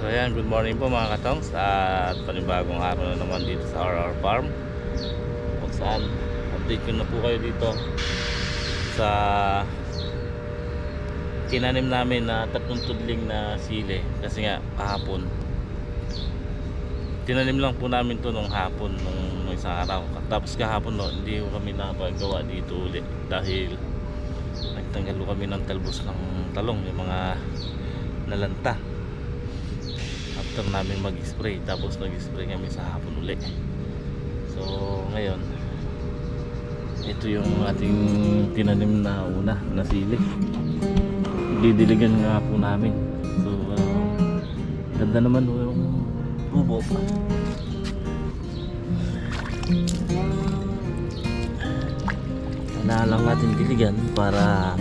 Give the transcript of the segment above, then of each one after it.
So ayan, good morning po mga katongs at panibagong araw na naman dito sa RR Farm. Kung saan update ko na po kayo dito sa tinanim namin na tatlong tudling na sili. Kasi nga kahapon. Tinanim lang po namin to nung hapon nung, nung isang araw. Tapos kahapon no, hindi ko kami napagawa dito uli. Dahil nagtanggal kami ng talbos ng talong yung mga nalanta after namin mag-spray tapos nag-spray kami sa hapon uli. So ngayon ito yung ating tinanim na una na sili. Didiligan nga po namin. So uh, ganda naman yung tubo. Na lang natin diligan para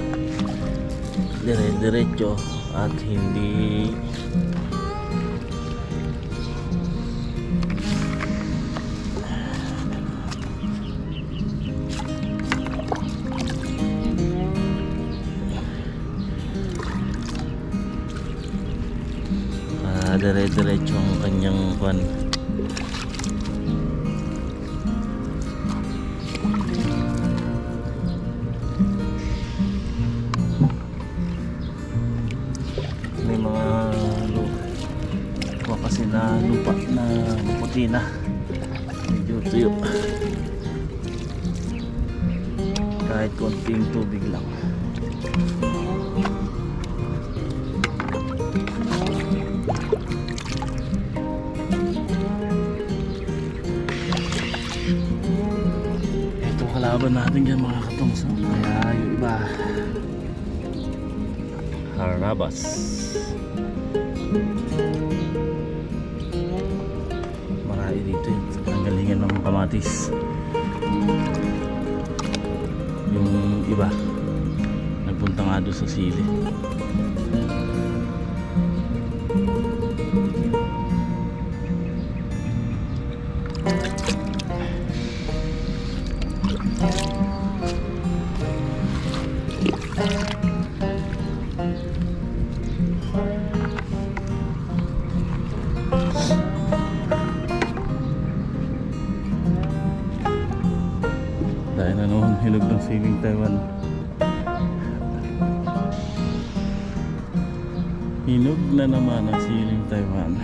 dire-diretso at hindi ito kalaban natin dyan mga katongso kaya yung iba harabas. Marami dito yun sa panggalingan ng kamatis. Yung iba nagpunta nga doon sa sili hinog na naman ang siling Taiwan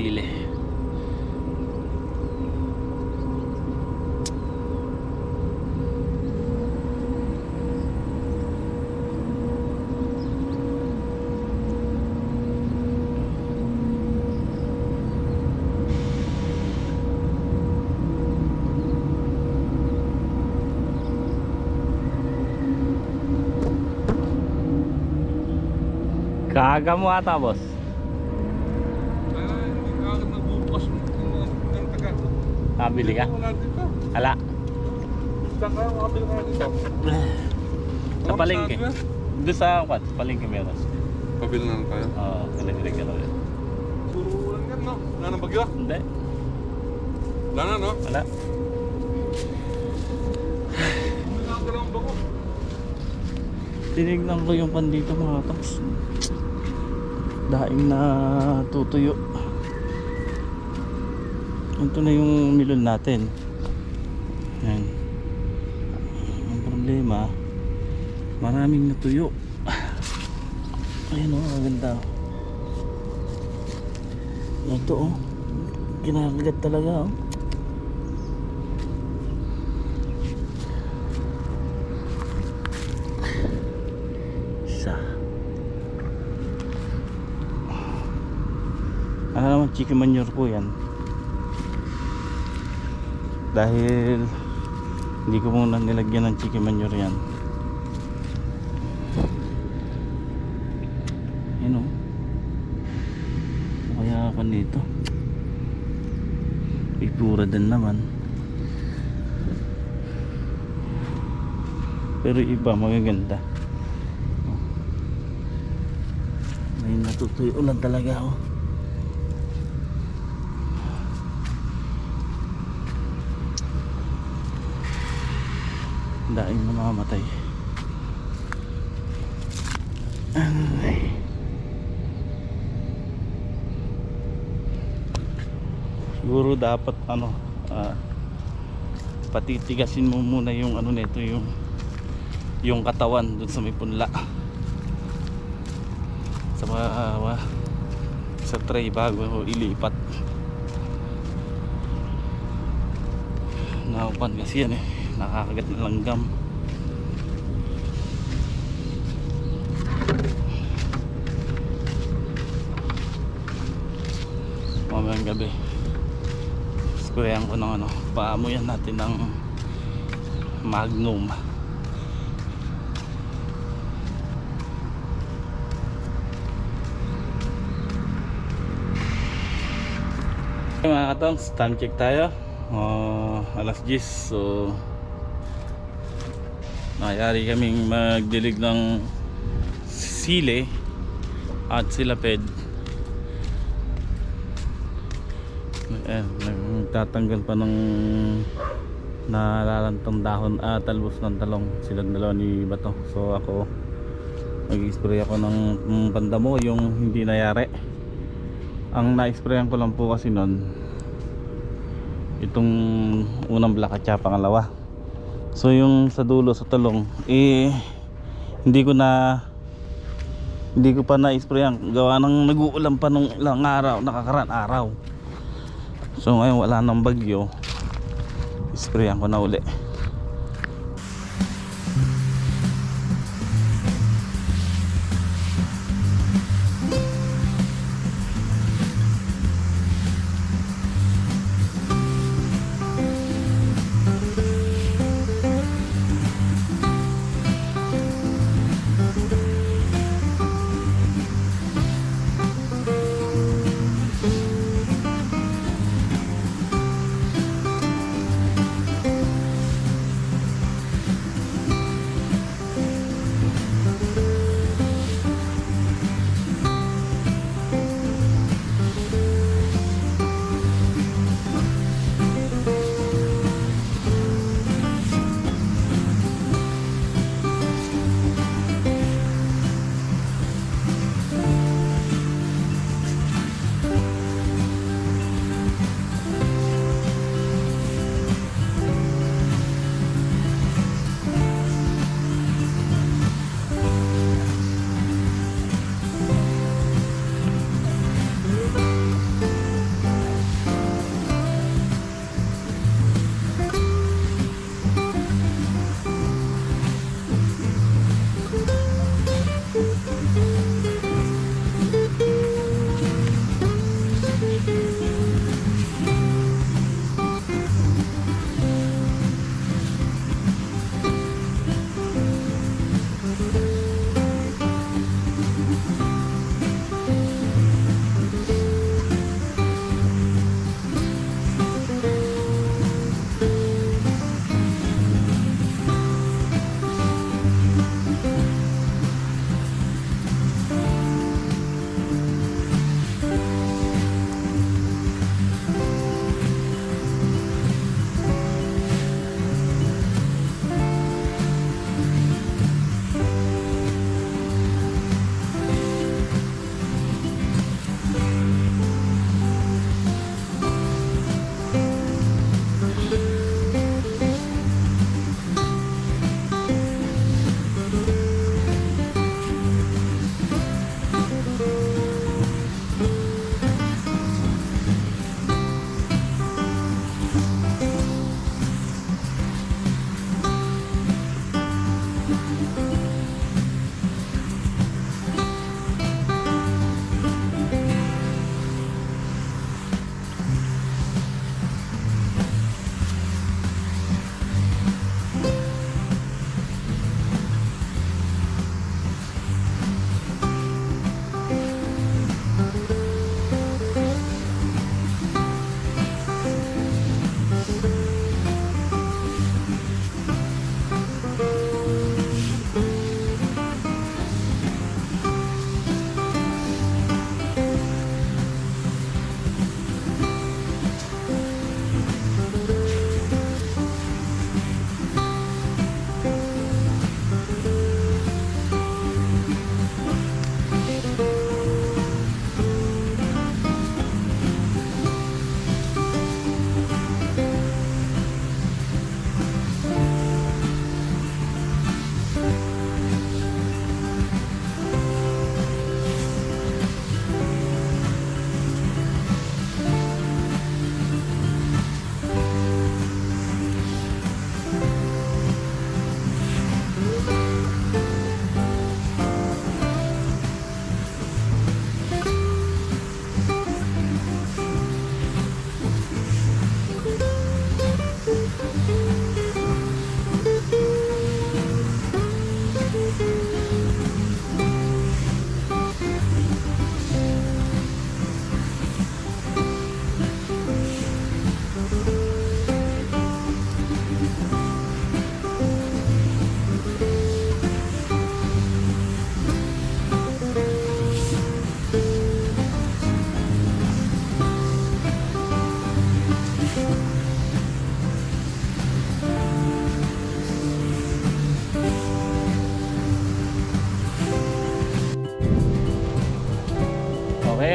magdilig ng sili Kaga mo ata boss Nabili ka? Ala Sa palengke Doon sa what? Palengke meron Pabili na lang tayo. Oo, pinadilig ka rin Puro ulan yan, no? Wala nang bagyo. Hindi, Wala na, no? wala. Tinignan ko yung pan dito mga tops Daing na tutuyo Ito na yung milon natin problema, maraming natuyo. Ayun oh, maganda. Ito oh. Kinakagat talaga. Isa. Ano naman chicken manure po yan. Dahil hindi ko muna nilagyan ng chicken manure yan. Yun o. Kaya pa nito. Ipura din naman. Pero iba magaganda. May natutuyo lang talaga oh. Daing mamamatay. Ay. Siguro dapat ano ah, patitigasin mo muna yung ano nito yung yung katawan dun sa may punla sa mga ah, sa tray bago ilipat naupan kasi yan eh nakakagat na langgam mamayang gabi sprayan ko ng ano paamuyan natin ng magnum Okay, mga katongs, time check tayo. Oh, alas 10. So Nakayari kaming magdilig ng sile at silaped. Eh, nagtatanggal pa ng nalalantang dahon at talbos ng talong silang dalawa ni Bato. So ako nag-spray ako ng pandamo yung hindi nayari. Ang na-sprayan ko lang po kasi nun itong unang black at saka pangalawa. So yung sa dulo sa talong eh hindi ko na hindi ko pa na-sprayan gawa ng nag-uulan pa nung ilang araw, nakakaraan araw. So ngayon wala nang bagyo. Sprayan ko na uli.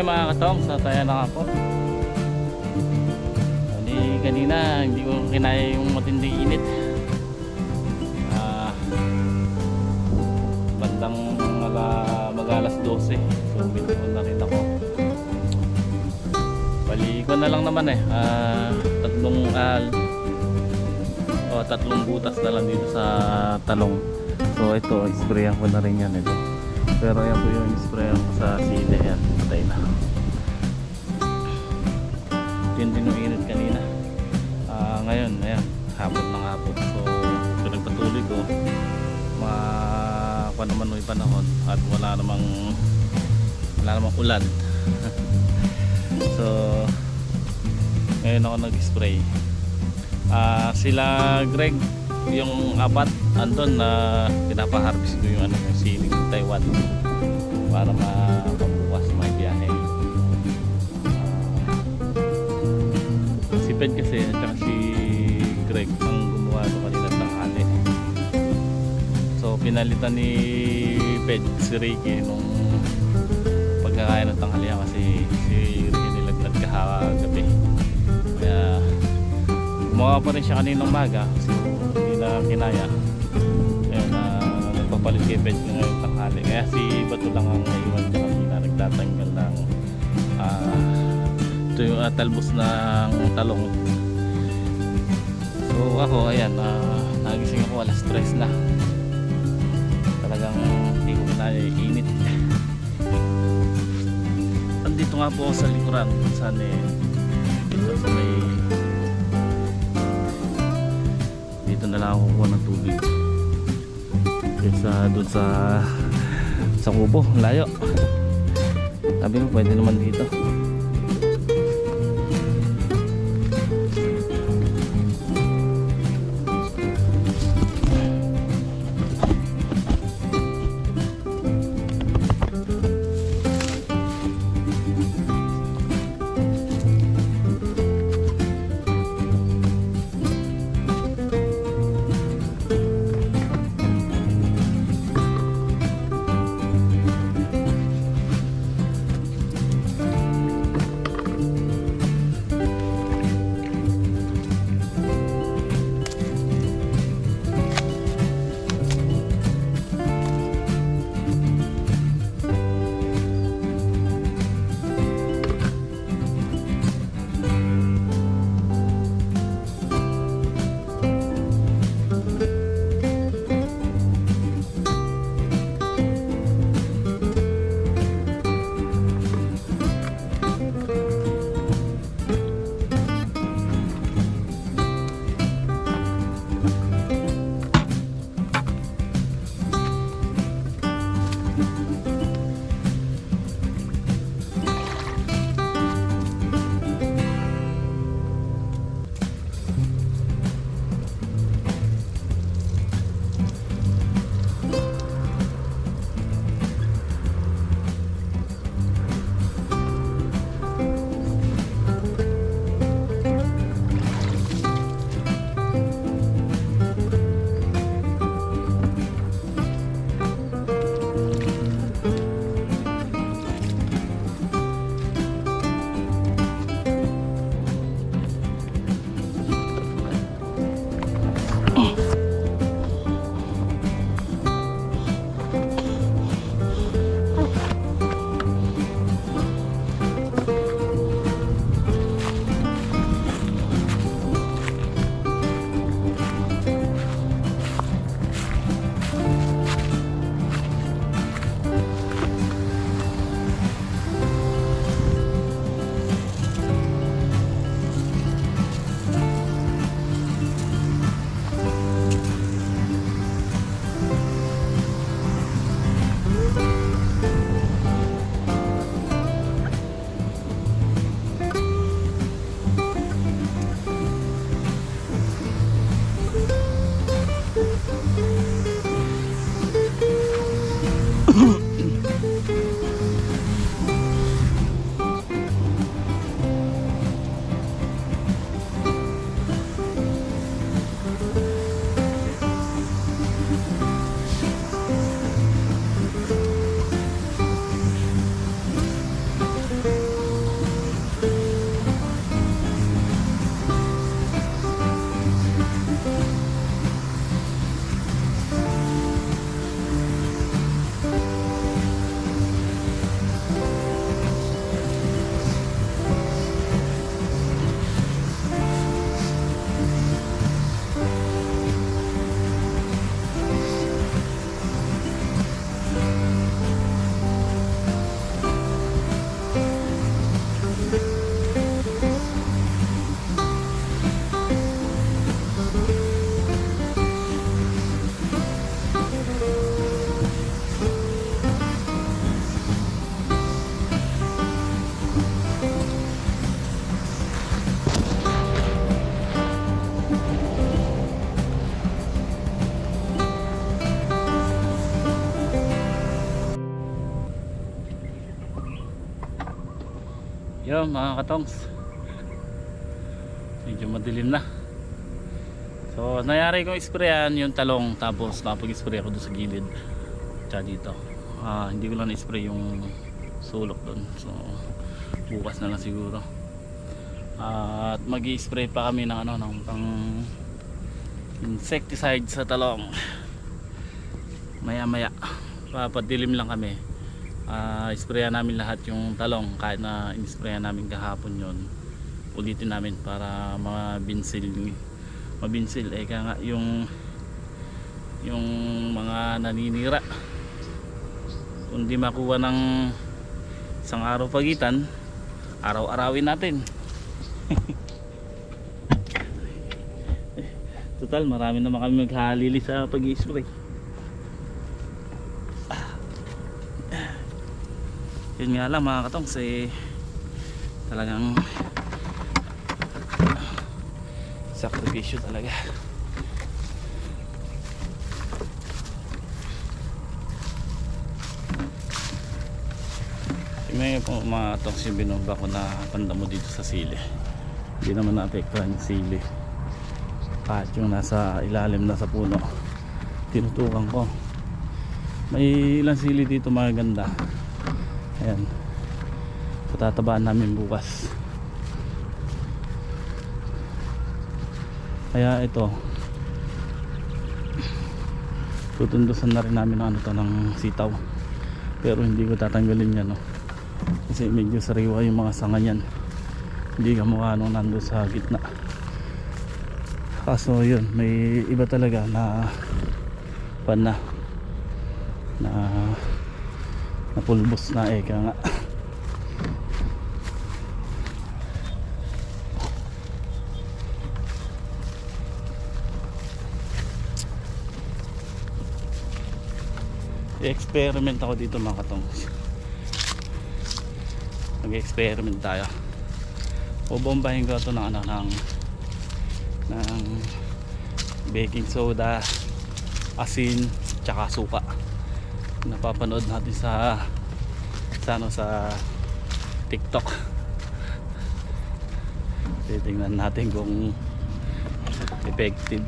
Mga katong sa tayo na ako. Hindi kanina hindi ko kinaya yung matinding init. Ah, bandang mga mag-alas 12. So medyo na rin ako. Bali ko na lang naman eh. Ah, tatlong al o tatlong butas na lang dito sa talong. So ito, sprayan ko na rin yan ito. Pero yan po yung sprayan ko sa sili yan. Patay na. Yun din yung init kanina. Ah, ngayon, ayan, hapon ng hapon. So, pinagpatuloy ko. Ma pa naman yung panahon at wala namang wala namang ulan. so, ngayon ako nag-spray. Ah, sila Greg yung apat andon na pinapaharvest ko yung ano yung siling Taiwan para mapabukas Ped kasi at saka si Greg ang gumawa ito kanina ng tanghali. So pinalitan ni Ped si Ricky nung pagkakain ng tanghalian kasi si Ricky nilaglag kahagabi. Kaya gumawa pa rin siya kaninang maga so hindi na kinaya ayun na nagpapalit kay Ped ngayon tanghali kaya si Bato lang ang naiwan niya kanina nagtatanggal ng ah ito yung ah, talbos ng talong. So ako ayan ah, nagising ako alas 3 na. Talagang hindi ko na init andito nga po ako sa likuran saan eh dito sa may dito na lang ako kukuha ng tubig. Kaysa doon sa sa kubo, layo. Sabi ko pwede naman dito Yun mga katongs. Medyo madilim na. So nangyari kong sprayan yung talong tapos napag-spray ako doon sa gilid. Tsaka dito. Ah, hindi ko lang na-spray yung sulok doon. So bukas na lang siguro. Ah, at mag-spray pa kami ng ano ng pang insecticide sa talong. Maya maya. Papadilim lang kami uh, sprayan namin lahat yung talong kahit na in-sprayan namin kahapon yon ulitin namin para mabinsil mabinsil. Eh nga yung yung mga naninira kung makuha ng isang araw pagitan araw-arawin natin. Total marami naman kami maghalili sa pag-spray yun nga lang mga katong si talagang sakripisyo talaga. May mga katong si binomba ko na panda mo dito sa sili. Hindi naman naapektuhan yung sili. Kahit yung nasa ilalim na sa puno tinutukan ko. May ilang sili dito maganda ayan. Patatabaan namin bukas. Kaya ito tutundusan na rin namin ano to ng sitaw. Pero hindi ko tatanggalin yan no? kasi medyo sariwa yung mga sanga yan hindi ka mukha nung nando sa gitna. Kaso yun may iba talaga na pan na na napulbos na eka nga. Experiment ako dito mga katong mag-experiment tayo. Bubombahin ko ito ng ano ng ng baking soda asin tsaka suka napapanood natin sa sa ano sa TikTok. Titingnan natin kung effective.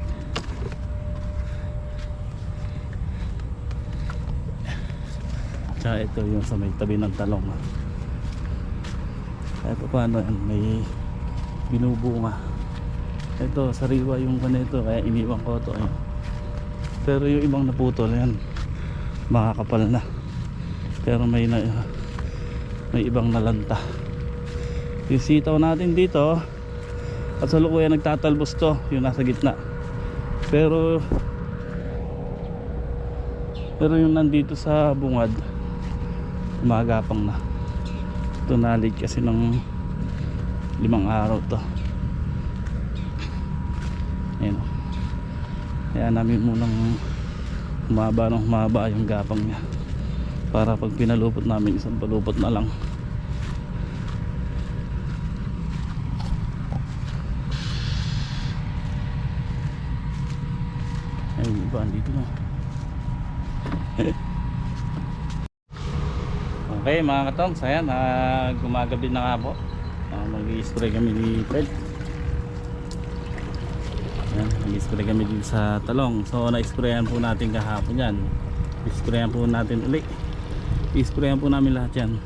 Tsaka ito yung sa may tabi ng talong kahit pa paano yan may binubunga. Ito sariwa yung kanito kaya iniwan ko ito eh. pero yung ibang naputol yan makakapal na. Pero may na, may ibang nalanta. Yung sitaw natin dito at sa lukuyan nagtatalbos to yung nasa gitna. Pero pero yung nandito sa bungad umagapang na. Ito nalig kasi ng limang araw to. Ayun o. kaya namin munang humaba ng humaba yung gapang niya. Para pag pinalupot namin isang palupot na lang. Ayun iba andito na. Okay mga katong ayan uh, gumagabi na nga po. Uh, mag-spray kami ni Fred Ayan, nag-spray kami dito sa talong. So, na-sprayan po natin kahapon yan. I-sprayan po natin uli. I-sprayan po namin lahat yan.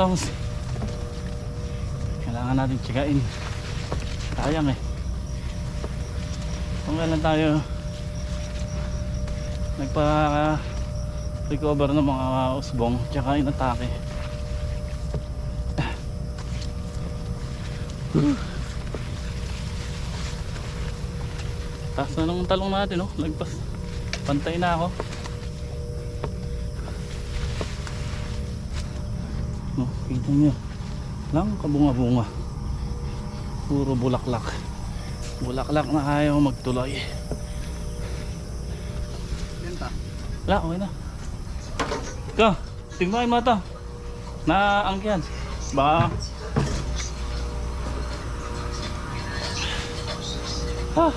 Katongs. Kailangan natin tsikain. Sayang eh. Kung kailan tayo nagpa recover ng mga usbong tsaka inatake. Taas na ng talong natin, oh. Lagpas. Pantay na ako. Kita nyo. Lang kabunga-bunga. Puro bulaklak. Bulaklak na ayaw magtuloy. Wala, okay na. Ika, tignan mo ito. Naangkyan. Baka... Ah,